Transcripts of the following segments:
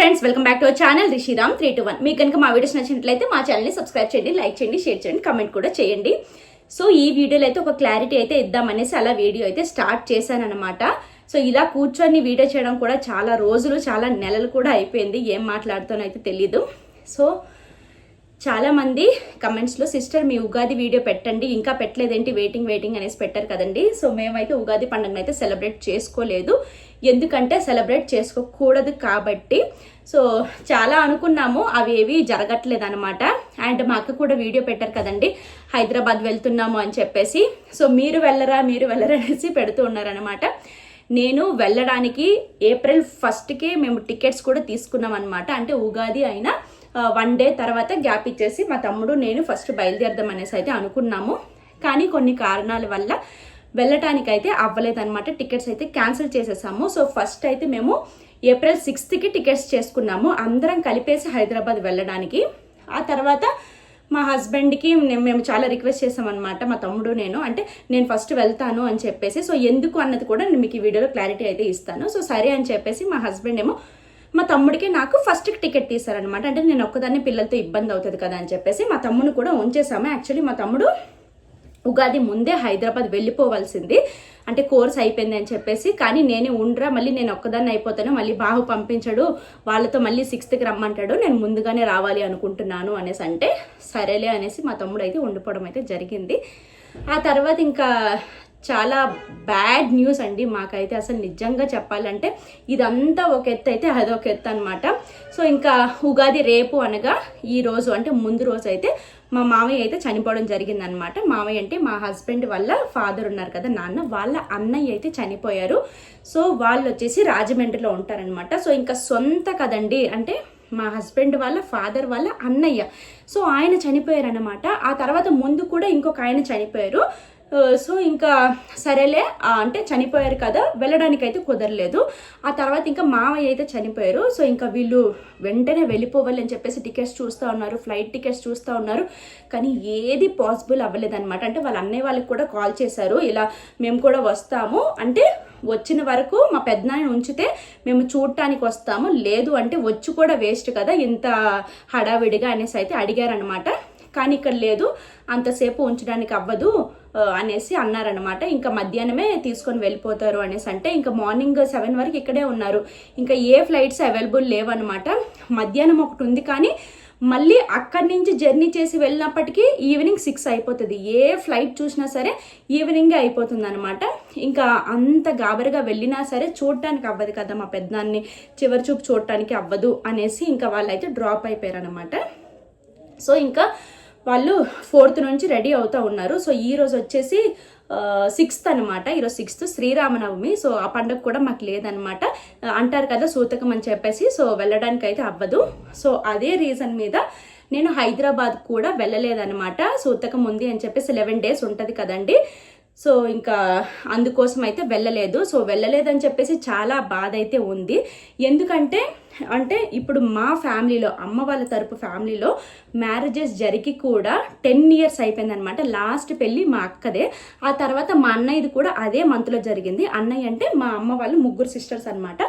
Friends welcome back to our channel Rishiram three two one. మీకు కనుక మా videos నచ్చినట్లయితే మా ఛానల్ని సబ్స్క్రైబ్ చేయండి లైక్ చేయండి షేర్ చేయండి కమెంట్ కూడా చేయండి. సో ఈ వీడియోలో అయితే ఒక క్లారిటీ అయితే ఇద్దామనేసి అలా వీడియో అయితే స్టార్ట్ చేశాను అనమాట సో ఇలా కూర్చొని వీడియో చేయడం కూడా చాలా రోజులు చాలా నెలలు కూడా అయిపోయింది. ఏం మాట్లాడుతానో అయితే తెలీదు. సో చాలామంది కమెంట్స్లో సిస్టర్ మీ ఉగాది వీడియో పెట్టండి ఇంకా పెట్టలేదేంటి? వెయిటింగ్ వెయిటింగ్ అనేసి పెట్టారు కదండి. సో మేమైతే ఉగాది పండుగను అయితే సెలబ్రేట్ చేసుకోలేదు. ఎందుకంటే సెలబ్రేట్ చేసుకోకూడదు కాబట్టి. సో చాలా అనుకున్నాము అవి ఏవి జరగట్లేదు అనమాట అండ్ మా అక్క కూడా వీడియో పెట్టారు కదండి హైదరాబాద్ వెళ్తున్నాము అని చెప్పేసి. సో మీరు వెళ్ళరా మీరు వెళ్ళరా అనేసి పెడుతూ ఉన్నారనమాట నేను వెళ్ళడానికి ఏప్రిల్ ఫస్ట్కే మేము టికెట్స్ కూడా తీసుకున్నాం అనమాట అంటే ఉగాది అయినా వన్ డే తర్వాత గ్యాప్ ఇచ్చేసి మా తమ్ముడు నేను ఫస్ట్ బయలుదేరదాం అనేసి అయితే అనుకున్నాము. కానీ కొన్ని కారణాల వల్ల వెళ్ళటానికైతే అవ్వలేదన్నమాట. టికెట్స్ అయితే క్యాన్సిల్ చేసేసాము. సో ఫస్ట్ అయితే మేము ఏప్రిల్ సిక్స్త్కి టికెట్స్ చేసుకున్నాము. అందరం కలిపేసి హైదరాబాద్ వెళ్ళడానికి. ఆ తర్వాత మా హస్బెండ్కి మేము చాలా రిక్వెస్ట్ చేసామన్నమాట మా తమ్ముడు నేను. అంటే నేను ఫస్ట్ వెళ్తాను అని చెప్పేసి. సో ఎందుకు అన్నది కూడా నేను మీకు ఈ వీడియోలో క్లారిటీ అయితే ఇస్తాను. సో సరే అని చెప్పేసి మా హస్బెండ్ ఏమో మా తమ్ముడికి నాకు ఫస్ట్ టికెట్ తీసారనమాట అంటే నేను ఒక్కదాన్ని పిల్లలతో ఇబ్బంది అవుతుంది కదా అని చెప్పేసి మా తమ్ముడు కూడా ఉంచేసాము యాక్చువల్లీ మా తమ్ముడు ఉగాది ముందే హైదరాబాద్ వెళ్ళిపోవాల్సింది. అంటే కోర్స్ అయిపోయింది అని చెప్పేసి కానీ నేనే ఉండరా మళ్ళీ నేను ఒక్కదాన్ని అయిపోతాను మళ్ళీ బాహు పంపించడు వాళ్ళతో మళ్ళీ సిక్స్త్కి రమ్మంటాడు నేను ముందుగానే రావాలి అనుకుంటున్నాను అనేసి అంటే సరేలే అనేసి మా తమ్ముడు అయితే ఉండిపోవడం అయితే జరిగింది. ఆ తర్వాత ఇంకా చాలా బ్యాడ్ న్యూస్ అండి మాకైతే అసలు నిజంగా చెప్పాలంటే ఇదంతా ఒక ఎత్తు అయితే అదొక ఎత్తు అనమాట సో ఇంకా ఉగాది రేపు అనగా ఈ రోజు అంటే ముందు రోజు అయితే మా మామయ్య అయితే చనిపోవడం జరిగిందనమాట మామయ్య అంటే మా హస్బెండ్ వాళ్ళ ఫాదర్ ఉన్నారు కదా నాన్న వాళ్ళ అన్నయ్య అయితే చనిపోయారు. సో వాళ్ళు వచ్చేసి రాజమండ్రిలో ఉంటారనమాట సో ఇంకా సొంత కదండి అంటే మా హస్బెండ్ వాళ్ళ ఫాదర్ వాళ్ళ అన్నయ్య. సో ఆయన చనిపోయారనమాట ఆ తర్వాత ముందు కూడా ఇంకొక ఆయన చనిపోయారు. సో ఇంకా సరేలే అంటే చనిపోయారు కదా వెళ్ళడానికి అయితే కుదరలేదు. ఆ తర్వాత ఇంకా మావయ్య అయితే చనిపోయారు. సో ఇంకా వీళ్ళు వెంటనే వెళ్ళిపోవాలి అని చెప్పేసి టికెట్స్ చూస్తూ ఉన్నారు ఫ్లైట్ టికెట్స్ చూస్తూ ఉన్నారు. కానీ ఏది పాసిబుల్ అవ్వలేదన్నమాట. అంటే వాళ్ళ అన్నయ్య వాళ్ళకి కూడా కాల్ చేశారు ఇలా మేము కూడా వస్తాము. అంటే వచ్చిన వరకు మా పెద్దనాన్ని ఉంచితే మేము చూడటానికి వస్తాము. లేదు అంటే వచ్చి కూడా వేస్ట్ కదా ఇంత హడావిడిగా అనేసి అయితే అడిగారనమాట కానీ ఇక్కడ లేదు అంతసేపు ఉంచడానికి అవ్వదు. అనేసి అన్నారనమాట ఇంకా మధ్యాహ్నమే తీసుకొని వెళ్ళిపోతారు అనేసి అంటే ఇంకా మార్నింగ్ సెవెన్ వరకు ఇక్కడే ఉన్నారు. ఇంకా ఏ ఫ్లైట్స్ అవైలబుల్ లేవన్నమాట. మధ్యాహ్నం ఒకటి ఉంది కానీ మళ్ళీ అక్కడి నుంచి జర్నీ చేసి వెళ్ళినప్పటికీ ఈవినింగ్ సిక్స్ అయిపోతుంది. ఏ ఫ్లైట్ చూసినా సరే ఈవినింగే అయిపోతుంది అనమాట ఇంకా అంత గాబరిగా వెళ్ళినా సరే చూడటానికి అవ్వదు కదా మా పెద్దనాన్ని. చివరి చూపు చూడటానికి అవ్వదు అనేసి ఇంకా వాళ్ళైతే డ్రాప్ అయిపోయారు అనమాట సో ఇంకా వాళ్ళు ఫోర్త్ నుంచి రెడీ అవుతూ ఉన్నారు. సో ఈ రోజు వచ్చేసి సిక్స్త్ అనమాట ఈరోజు సిక్స్త్ శ్రీరామనవమి. సో ఆ పండుగ కూడా మాకు లేదనమాట అంటారు కదా సూతకం అని చెప్పేసి. సో వెళ్ళడానికి అయితే అవ్వదు. సో అదే రీజన్ మీద నేను హైదరాబాద్ కూడా వెళ్ళలేదనమాట సూతకం ఉంది అని చెప్పేసి లెవెన్ డేస్ ఉంటుంది కదండి. సో ఇంకా అందుకోసం అయితే వెళ్ళలేదు. సో వెళ్ళలేదని చెప్పేసి చాలా బాధ అయితే ఉంది. ఎందుకంటే అంటే ఇప్పుడు మా ఫ్యామిలీలో అమ్మ వాళ్ళ తరపు ఫ్యామిలీలో మ్యారేజెస్ జరిగి కూడా టెన్ ఇయర్స్ అయిపోయింది అనమాట లాస్ట్ పెళ్ళి మా అక్కదే. ఆ తర్వాత మా అన్నయ్యది కూడా అదే మంత్లో జరిగింది. అన్నయ్య అంటే మా అమ్మ వాళ్ళు ముగ్గురు సిస్టర్స్ అనమాట.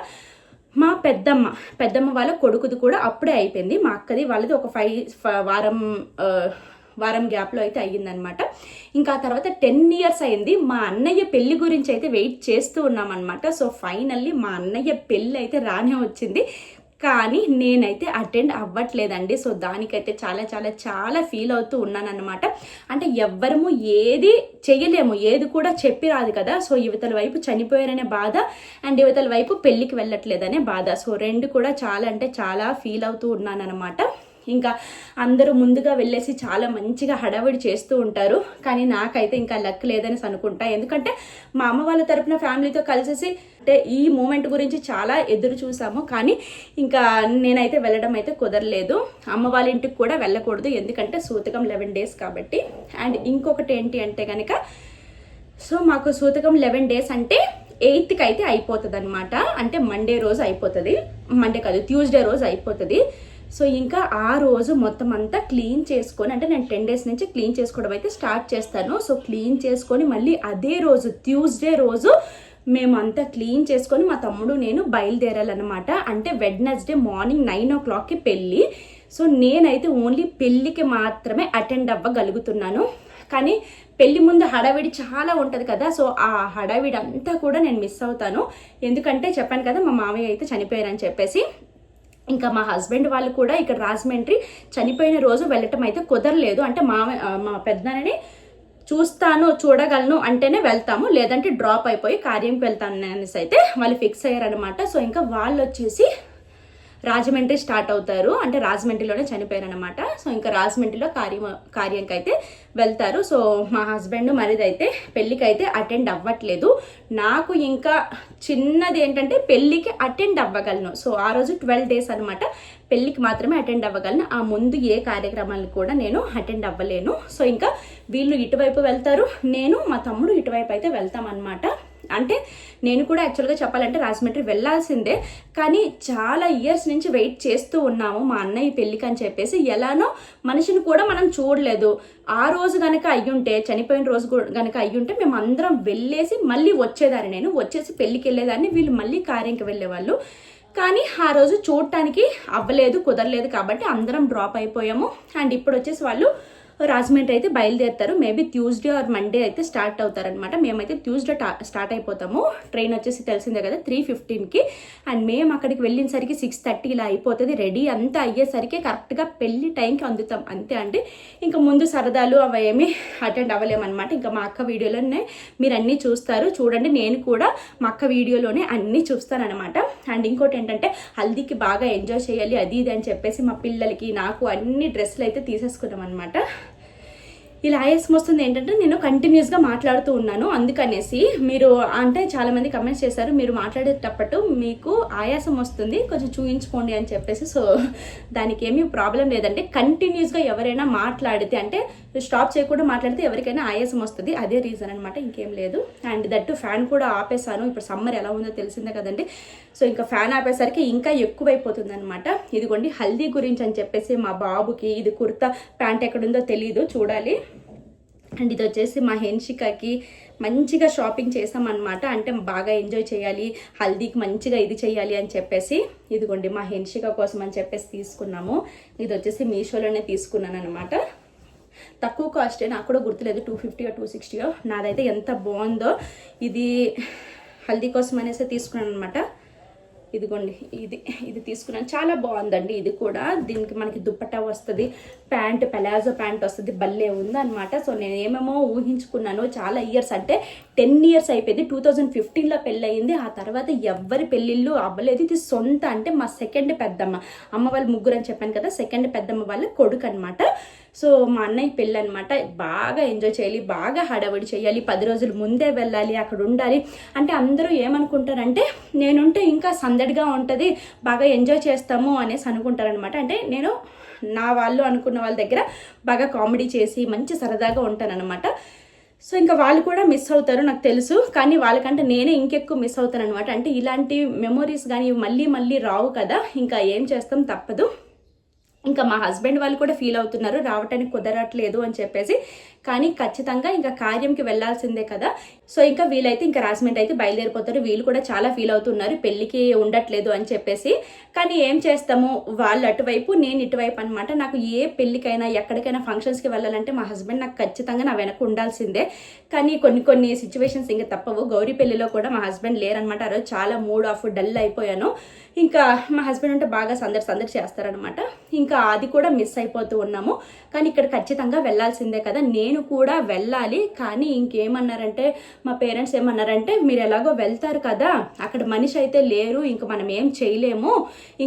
మా పెద్దమ్మ పెద్దమ్మ వాళ్ళ కొడుకుది కూడా అప్పుడే అయిపోయింది. మా అక్కది వాళ్ళది ఒక ఫైవ్ వారం వారం గ్యాప్లో అయితే అయ్యిందనమాట. ఇంకా తర్వాత టెన్ ఇయర్స్ అయింది. మా అన్నయ్య పెళ్ళి గురించి అయితే వెయిట్ చేస్తూ ఉన్నామన్నమాట సో ఫైనల్లీ మా అన్నయ్య పెళ్ళి అయితే రానే వచ్చింది. కానీ నేనైతే అటెండ్ అవ్వట్లేదండి. సో దానికైతే చాలా చాలా చాలా ఫీల్ అవుతూ ఉన్నానన్నమాట అంటే ఎవ్వరము ఏది చెయ్యలేము. ఏది కూడా చెప్పి రాదు కదా. సో యువతల వైపు చనిపోయారనే బాధ అండ్ యువతల వైపు పెళ్ళికి వెళ్ళట్లేదనే బాధ. సో రెండు కూడా చాలా అంటే చాలా ఫీల్ అవుతూ ఉన్నానన్నమాట ఇంకా అందరూ ముందుగా వెళ్ళేసి చాలా మంచిగా హడావిడి చేస్తూ ఉంటారు. కానీ నాకైతే ఇంకా లక్ లేదని అనుకుంటా. ఎందుకంటే మా అమ్మ వాళ్ళ తరపున ఫ్యామిలీతో కలిసేసి అంటే ఈ మూమెంట్ గురించి చాలా ఎదురు చూసాము. కానీ ఇంకా నేనైతే వెళ్ళడం అయితే కుదరలేదు. అమ్మ వాళ్ళ ఇంటికి కూడా వెళ్ళకూడదు. ఎందుకంటే సూతకం లెవెన్ డేస్ కాబట్టి. అండ్ ఇంకొకటి ఏంటి అంటే కనుక సో మాకు సూతకం లెవెన్ డేస్ అంటే ఎయిత్కి అయితే అయిపోతుంది అనమాట అంటే మండే రోజు అయిపోతుంది. మండే కాదు ట్యూస్డే రోజు అయిపోతుంది. సో ఇంకా ఆ రోజు మొత్తం అంతా క్లీన్ చేసుకొని అంటే నేను టెన్ డేస్ నుంచి క్లీన్ చేసుకోవడం అయితే స్టార్ట్ చేస్తాను. సో క్లీన్ చేసుకొని మళ్ళీ అదే రోజు ట్యూస్డే రోజు మేము అంతా క్లీన్ చేసుకొని మా తమ్ముడు నేను బయలుదేరాలన్నమాట. అంటే వెడ్నెస్డే మార్నింగ్ నైన్ ఓ క్లాక్కి పెళ్ళి. సో నేనైతే ఓన్లీ పెళ్ళికి మాత్రమే అటెండ్ అవ్వగలుగుతున్నాను. కానీ పెళ్ళి ముందు హడావిడి చాలా ఉంటుంది కదా సో ఆ హడావిడి అంతా కూడా నేను మిస్ అవుతాను. ఎందుకంటే చెప్పాను కదా మా మామయ్య అయితే చనిపోయారని చెప్పేసి. ఇంకా మా హస్బెండ్ వాళ్ళు కూడా ఇక్కడ రాజమండ్రి చనిపోయిన రోజు వెళ్ళటం అయితే కుదరలేదు. అంటే మా మా పెద్దనని చూస్తాను చూడగలను అంటేనే వెళ్తాము. లేదంటే డ్రాప్ అయిపోయి కార్యంకి వెళ్తాను అనేసి అయితే వాళ్ళు ఫిక్స్ అయ్యారనమాట సో ఇంకా వాళ్ళు వచ్చేసి రాజమండ్రి స్టార్ట్ అవుతారు. అంటే రాజమండ్రిలోనే చనిపోయారనమాట సో ఇంకా రాజమండ్రిలో కార్యం కార్యంకి అయితే వెళ్తారు. సో మా హస్బెండ్ మరిదైతే పెళ్ళికి అయితే అటెండ్ అవ్వట్లేదు. నాకు ఇంకా చిన్నది ఏంటంటే పెళ్ళికి అటెండ్ అవ్వగలను. సో ఆ రోజు ట్వెల్వ్ డేస్ అనమాట పెళ్ళికి మాత్రమే అటెండ్ అవ్వగలను. ఆ ముందు ఏ కార్యక్రమాలను కూడా నేను అటెండ్ అవ్వలేను. సో ఇంకా వీళ్ళు ఇటువైపు వెళ్తారు. నేను మా తమ్ముడు ఇటువైపు అయితే వెళ్తామన్నమాట. అంటే నేను కూడా యాక్చువల్గా చెప్పాలంటే రాజమండ్రి వెళ్ళాల్సిందే. కానీ చాలా ఇయర్స్ నుంచి వెయిట్ చేస్తూ ఉన్నాము మా అన్నయ్య పెళ్ళికి అని చెప్పేసి. ఎలానో మనిషిని కూడా మనం చూడలేదు. ఆ రోజు కనుక అయ్యుంటే చనిపోయిన రోజు కనుక అయ్యుంటే మేము అందరం వెళ్ళేసి మళ్ళీ వచ్చేదాన్ని నేను. వచ్చేసి పెళ్ళికి వెళ్ళేదాన్ని. వీళ్ళు మళ్ళీ కార్యంకి వెళ్ళేవాళ్ళు. కానీ ఆ రోజు చూడటానికి అవ్వలేదు కుదరలేదు కాబట్టి అందరం డ్రాప్ అయిపోయాము. అండ్ ఇప్పుడు వచ్చేసి వాళ్ళు రాజమండ్రి అయితే బయలుదేరుతారు. మేబీ ట్యూస్డే ఆర్ మండే అయితే స్టార్ట్ అవుతారనమాట మేమైతే ట్యూస్డే స్టార్ట్ అయిపోతాము. ట్రైన్ వచ్చేసి తెలిసిందే కదా త్రీ ఫిఫ్టీన్కి అండ్ మేము అక్కడికి వెళ్ళినసరికి సిక్స్ థర్టీ ఇలా అయిపోతుంది. రెడీ అంతా అయ్యేసరికి కరెక్ట్గా పెళ్ళి టైంకి అందుతాం. అంతే అంటే ఇంకా ముందు సరదాలు అవి ఏమి అటెండ్ అవ్వలేమన్నమాట. ఇంకా మా అక్క వీడియోలోనే మీరు అన్నీ చూస్తారు. చూడండి నేను కూడా మా అక్క వీడియోలోనే అన్నీ చూస్తానమాట అండ్ ఇంకోటి ఏంటంటే హల్దీకి బాగా ఎంజాయ్ చేయాలి అది ఇది అని చెప్పేసి మా పిల్లలకి నాకు అన్ని డ్రెస్సులు అయితే తీసేసుకున్నాం అనమాట ఇలా ఆయాసం వస్తుంది ఏంటంటే నేను కంటిన్యూస్గా మాట్లాడుతూ ఉన్నాను. అందుకనేసి మీరు అంటే చాలామంది కమెంట్స్ చేశారు మీరు మాట్లాడేటప్పుడు మీకు ఆయాసం వస్తుంది కొంచెం చూయించుకోండి అని చెప్పేసి. సో దానికి ఏమీ ప్రాబ్లం లేదంటే కంటిన్యూస్గా ఎవరైనా మాట్లాడితే అంటే స్టాప్ చేయకుండా మాట్లాడితే ఎవరికైనా ఆయాసం వస్తుంది. అదే రీజన్ అనమాట ఇంకేం లేదు. అండ్ దట్టు ఫ్యాన్ కూడా ఆపేసాను ఇప్పుడు సమ్మర్ ఎలా ఉందో తెలిసిందే కదండి. సో ఇంకా ఫ్యాన్ ఆపేసరికి ఇంకా ఎక్కువైపోతుంది అనమాట ఇదిగోండి హల్దీ గురించి అని చెప్పేసి మా బాబుకి ఇది కుర్తా ప్యాంట్ ఎక్కడుందో తెలియదు చూడాలి. అండ్ ఇది వచ్చేసి మా హెన్షికకి మంచిగా షాపింగ్ చేసామన్నమాట అంటే బాగా ఎంజాయ్ చేయాలి. హల్దీకి మంచిగా ఇది చేయాలి అని చెప్పేసి ఇదిగోండి మా హెన్షిక కోసం అని చెప్పేసి తీసుకున్నాము. ఇది వచ్చేసి మీషోలోనే తీసుకున్నాను అనమాట తక్కువ కాస్టే నాకు కూడా గుర్తులేదు టూ ఫిఫ్టీయో టూ సిక్స్టీయో నాదైతే ఎంత బాగుందో. ఇది హల్దీ కోసం అనేసి తీసుకున్నాను అనమాట ఇదిగోండి ఇది ఇది తీసుకున్నాను. చాలా బాగుందండి ఇది కూడా. దీనికి మనకి దుప్పటా వస్తుంది ప్యాంట్ పెలాజో ప్యాంట్ వస్తుంది భలే ఉందనమాట సో నేను ఏమేమో ఊహించుకున్నాను చాలా ఇయర్స్ అంటే టెన్ ఇయర్స్ అయిపోయింది. టూ థౌజండ్ ఫిఫ్టీన్లో పెళ్ళయింది. ఆ తర్వాత ఎవరి పెళ్ళిళ్ళు అవ్వలేదు. ఇది సొంత అంటే మా సెకండ్ పెద్దమ్మ. అమ్మ వాళ్ళు ముగ్గురు అని చెప్పాను కదా సెకండ్ పెద్దమ్మ వాళ్ళ కొడుకు అనమాట సో మా అన్నయ్య పెళ్ళి అనమాట బాగా ఎంజాయ్ చేయాలి బాగా హడావిడి చేయాలి పది రోజులు ముందే వెళ్ళాలి అక్కడ ఉండాలి. అంటే అందరూ ఏమనుకుంటారంటే నేనుంటే ఇంకా సందడిగా ఉంటుంది బాగా ఎంజాయ్ చేస్తాము అనేసి అనుకుంటారనమాట. అంటే నేను నా వాళ్ళు అనుకున్న వాళ్ళ దగ్గర బాగా కామెడీ చేసి మంచి సరదాగా ఉంటానన్నమాట సో ఇంకా వాళ్ళు కూడా మిస్ అవుతారు నాకు తెలుసు కానీ వాళ్ళకంటే నేనే ఇంకెక్కువ మిస్ అవుతాను అనమాట అంటే ఇలాంటి మెమొరీస్ కానీ మళ్ళీ మళ్ళీ రావు కదా ఇంకా ఏం చేస్తాం తప్పదు. ఇంకా మా హస్బెండ్ వాళ్ళు కూడా ఫీల్ అవుతున్నారు రావటానికి కుదరట్లేదు అని చెప్పేసి కానీ ఖచ్చితంగా ఇంకా కార్యంకి వెళ్ళాల్సిందే కదా. సో ఇంకా వీలైతే ఇంకా రాజమండ్రి అయితే బయలుదేరిపోతారు. వీళ్ళు కూడా చాలా ఫీల్ అవుతున్నారు. పెళ్ళికి ఉండట్లేదు అని చెప్పేసి. కానీ ఏం చేస్తాము? వాళ్ళు అటువైపు నేను ఇటువైపు అనమాట నాకు ఏ పెళ్ళికైనా ఎక్కడికైనా ఫంక్షన్స్కి వెళ్ళాలంటే మా హస్బెండ్ నాకు ఖచ్చితంగా నా వెనక ఉండాల్సిందే. కానీ కొన్ని కొన్ని సిచ్యువేషన్స్ ఇంకా తప్పవు. గౌరీ పెళ్ళిలో కూడా మా హస్బెండ్ లేరనమాట ఆ రోజు చాలా మూడ్ ఆఫ్ డల్ అయిపోయాను. ఇంకా మా హస్బెండ్ అంటే బాగా సందడి సందడి చేస్తారనమాట ఇంకా అది కూడా మిస్ అయిపోతూ ఉన్నాము. కానీ ఇక్కడ ఖచ్చితంగా వెళ్ళాల్సిందే కదా. నేను కూడా వెళ్ళాలి కానీ ఇంకేమన్నారంటే మా పేరెంట్స్ ఏమన్నారంటే మీరు ఎలాగో వెళ్తారు కదా అక్కడ మనిషి అయితే లేరు ఇంకా మనం ఏం చేయలేము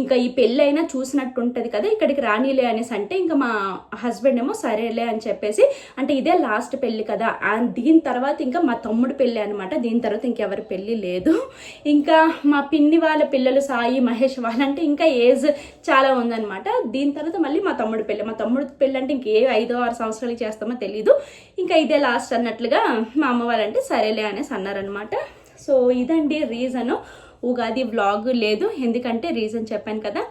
ఇంకా ఈ పెళ్ళి అయినా చూసినట్టు ఉంటుంది కదా ఇక్కడికి రానిలే అనేసి అంటే ఇంకా మా హస్బెండ్ ఏమో సరేలే అని చెప్పేసి అంటే ఇదే లాస్ట్ పెళ్ళి కదా. దీని తర్వాత ఇంకా మా తమ్ముడు పెళ్ళి అనమాట దీని తర్వాత ఇంకెవరి పెళ్ళి లేదు. ఇంకా మా పిన్ని వాళ్ళ పిల్లలు సాయి మహేష్ వాళ్ళంటే ఇంకా ఏజ్ చాలా ఉందన్నమాట. దీని తర్వాత మళ్ళీ మా తమ్ముడు పెళ్ళి. మా తమ్ముడు పెళ్ళి అంటే ఇంకే ఐదో ఆరు సంవత్సరాలు చేస్తామో తెలీదు. ఇంకా ఇదే లాస్ట్ అన్నట్లుగా మా అమ్మ వాళ్ళంటే సరేలే అనేసి అన్నారనమాట సో ఇదండి రీజను ఉగాది వ్లాగ్ లేదు. ఎందుకంటే రీజన్ చెప్పాను కదా.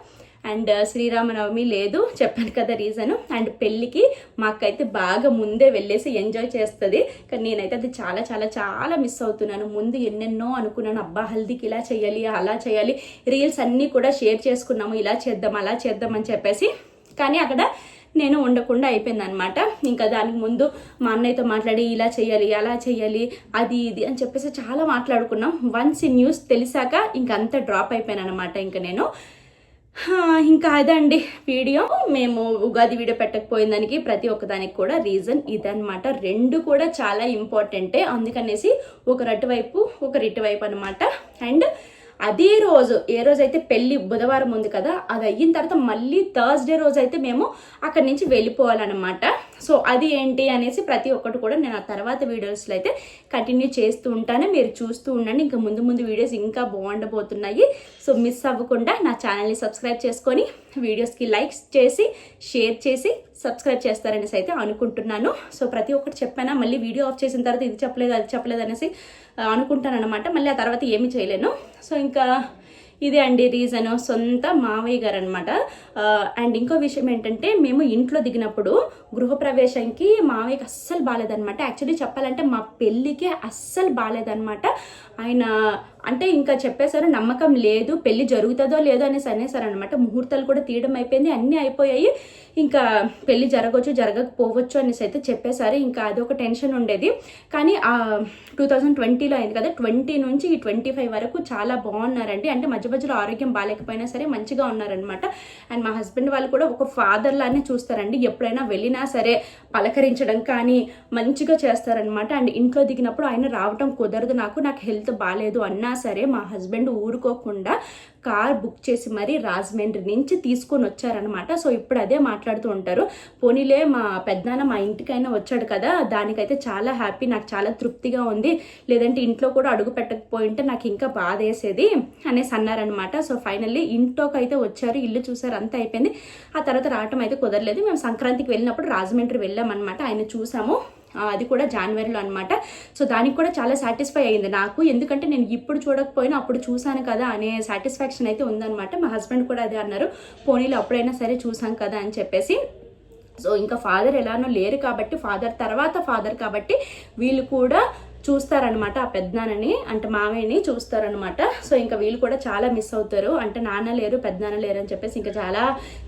అండ్ uh, శ్రీరామనవమి లేదు. చెప్పాను కదా రీజను అండ్ పెళ్ళికి మాకైతే బాగా ముందే వెళ్ళేసి ఎంజాయ్ చేస్తుంది. కానీ నేనైతే అది చాలా చాలా చాలా మిస్ అవుతున్నాను. ముందు ఎన్నెన్నో అనుకున్నాను. అబ్బా హల్దీకి ఇలా చేయాలి అలా చేయాలి. రీల్స్ అన్నీ కూడా షేర్ చేసుకున్నాము. ఇలా చేద్దాం అలా చేద్దాం అని చెప్పేసి. కానీ అక్కడ నేను ఉండకుండా అయిపోయింది అనమాట ఇంకా దానికి ముందు మా అన్నయ్యతో మాట్లాడి ఇలా చేయాలి అలా చేయాలి అది ఇది అని చెప్పేసి చాలా మాట్లాడుకున్నాం. వన్స్ ఈ న్యూస్ తెలిసాక ఇంక అంత డ్రాప్ అయిపోయాను అనమాట ఇంకా నేను. ఇంకా అదండి వీడియో. మేము ఉగాది వీడియో పెట్టకపోయిన దానికి ప్రతి ఒక్కదానికి కూడా రీజన్ ఇదనమాట రెండు కూడా చాలా ఇంపార్టెంటే అందుకనేసి ఒకరు అటువైపు ఒకరు ఇటువైపు అనమాట అండ్ అదే రోజు ఏ రోజు అయితే బుధవారం ఉంది కదా అది అయిన తర్వాత మళ్ళీ థర్స్డే రోజు అయితే మేము అక్కడి నుంచి వెళ్ళిపోవాలన్నమాట. సో అది ఏంటి అనేసి ప్రతి ఒక్కటి కూడా నేను ఆ తర్వాత వీడియోస్లో అయితే కంటిన్యూ చేస్తూ ఉంటాను. మీరు చూస్తూ ఉండండి. ఇంకా ముందు ముందు వీడియోస్ ఇంకా బాగుండబోతున్నాయి. సో మిస్ అవ్వకుండా నా ఛానల్ని సబ్స్క్రైబ్ చేసుకొని వీడియోస్కి లైక్స్ చేసి షేర్ చేసి సబ్స్క్రైబ్ చేస్తారనేసి అయితే అనుకుంటున్నాను. సో ప్రతి ఒక్కటి చెప్పానా? మళ్ళీ వీడియో ఆఫ్ చేసిన తర్వాత ఇది చెప్పలేదు అది చెప్పలేదు అనేసి అనుకుంటాను అనమాట మళ్ళీ ఆ తర్వాత ఏమీ చేయలేను. సో ఇంకా ఇదే అండి రీజన్ సొంత మావయ్య గారు అనమాట అండ్ ఇంకో విషయం ఏంటంటే మేము ఇంట్లో దిగినప్పుడు గృహప్రవేశంకి మావయ్యకి అస్సలు బాగాలేదనమాట యాక్చువల్లీ చెప్పాలంటే మా పెళ్ళికే అస్సలు బాగాలేదనమాట ఆయన అంటే ఇంకా చెప్పేశారు నమ్మకం లేదు పెళ్ళి జరుగుతుందో లేదో అనేసి అనేసారు అనమాట ముహూర్తాలు కూడా తీయడం అయిపోయింది అన్నీ అయిపోయాయి. ఇంకా పెళ్ళి జరగవచ్చు జరగకపోవచ్చు అనేసి అయితే చెప్పేశారు. ఇంకా అదొక టెన్షన్ ఉండేది. కానీ టూ థౌజండ్ ట్వంటీలో అయింది కదా ట్వంటీ నుంచి ఈ ట్వంటీ ఫైవ్ వరకు చాలా బాగున్నారండి. అంటే మధ్య మధ్యలో ఆరోగ్యం బాగాలేకపోయినా సరే మంచిగా ఉన్నారనమాట అండ్ మా హస్బెండ్ వాళ్ళు కూడా ఒక ఫాదర్ లానే చూస్తారండి. ఎప్పుడైనా వెళ్ళినా సరే పలకరించడం కానీ మంచిగా చేస్తారనమాట అండ్ ఇంట్లో దిగినప్పుడు ఆయన రావటం కుదరదు నాకు నాకు హెల్త్ బాగాలేదు అన్నా సరే మా హస్బెండ్ ఊరుకోకుండా కార్ బుక్ చేసి మరీ రాజమండ్రి నుంచి తీసుకొని వచ్చారనమాట సో ఇప్పుడు అదే మాట్లాడుతూ ఉంటారు. పోనీలే మా పెద్దనాన్న మా ఇంటికైనా వచ్చాడు కదా దానికైతే చాలా హ్యాపీ నాకు చాలా తృప్తిగా ఉంది. లేదంటే ఇంట్లో కూడా అడుగు పెట్టకపోయింటే నాకు ఇంకా బాధ వేసేది అనేసి అన్నారనమాట సో ఫైనల్లీ ఇంట్లోకి అయితే వచ్చారు ఇల్లు చూసారు అంతా అయిపోయింది. ఆ తర్వాత రావటం అయితే కుదరలేదు. మేము సంక్రాంతికి వెళ్ళినప్పుడు రాజమండ్రి వెళ్ళామన్నమాట. ఆయన చూసాము. అది కూడా జనవరిలో అనమాట సో దానికి కూడా చాలా సాటిస్ఫై అయింది నాకు. ఎందుకంటే నేను ఇప్పుడు చూడకపోయినా అప్పుడు చూశాను కదా అనే సాటిస్ఫాక్షన్ అయితే ఉందన్నమాట. మా హస్బెండ్ కూడా అదే అన్నారు. పోనీలో అప్పుడైనా సరే చూసాం కదా అని చెప్పేసి. సో ఇంకా ఫాదర్ ఎలానో లేరు కాబట్టి ఫాదర్ తర్వాత ఫాదర్ కాబట్టి వీళ్ళు కూడా చూస్తారనమాట ఆ పెద్దనాన్నని. అంటే మామయ్యని చూస్తారనమాట సో ఇంకా వీళ్ళు కూడా చాలా మిస్ అవుతారు. అంటే నాన్న లేరు పెద్దనాన్న లేరు అని చెప్పేసి ఇంకా చాలా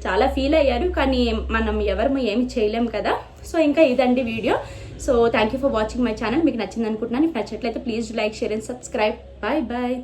చాలా ఫీల్ అయ్యారు. కానీ మనం ఎవరు ఏమి చేయలేం కదా. సో ఇంకా ఇదండి video. So thank you for watching my channel మీకు నచ్చింది అనుకుంటున్నాను నచ్చినట్లయితే నచ్చట్లయితే please like share and subscribe bye bye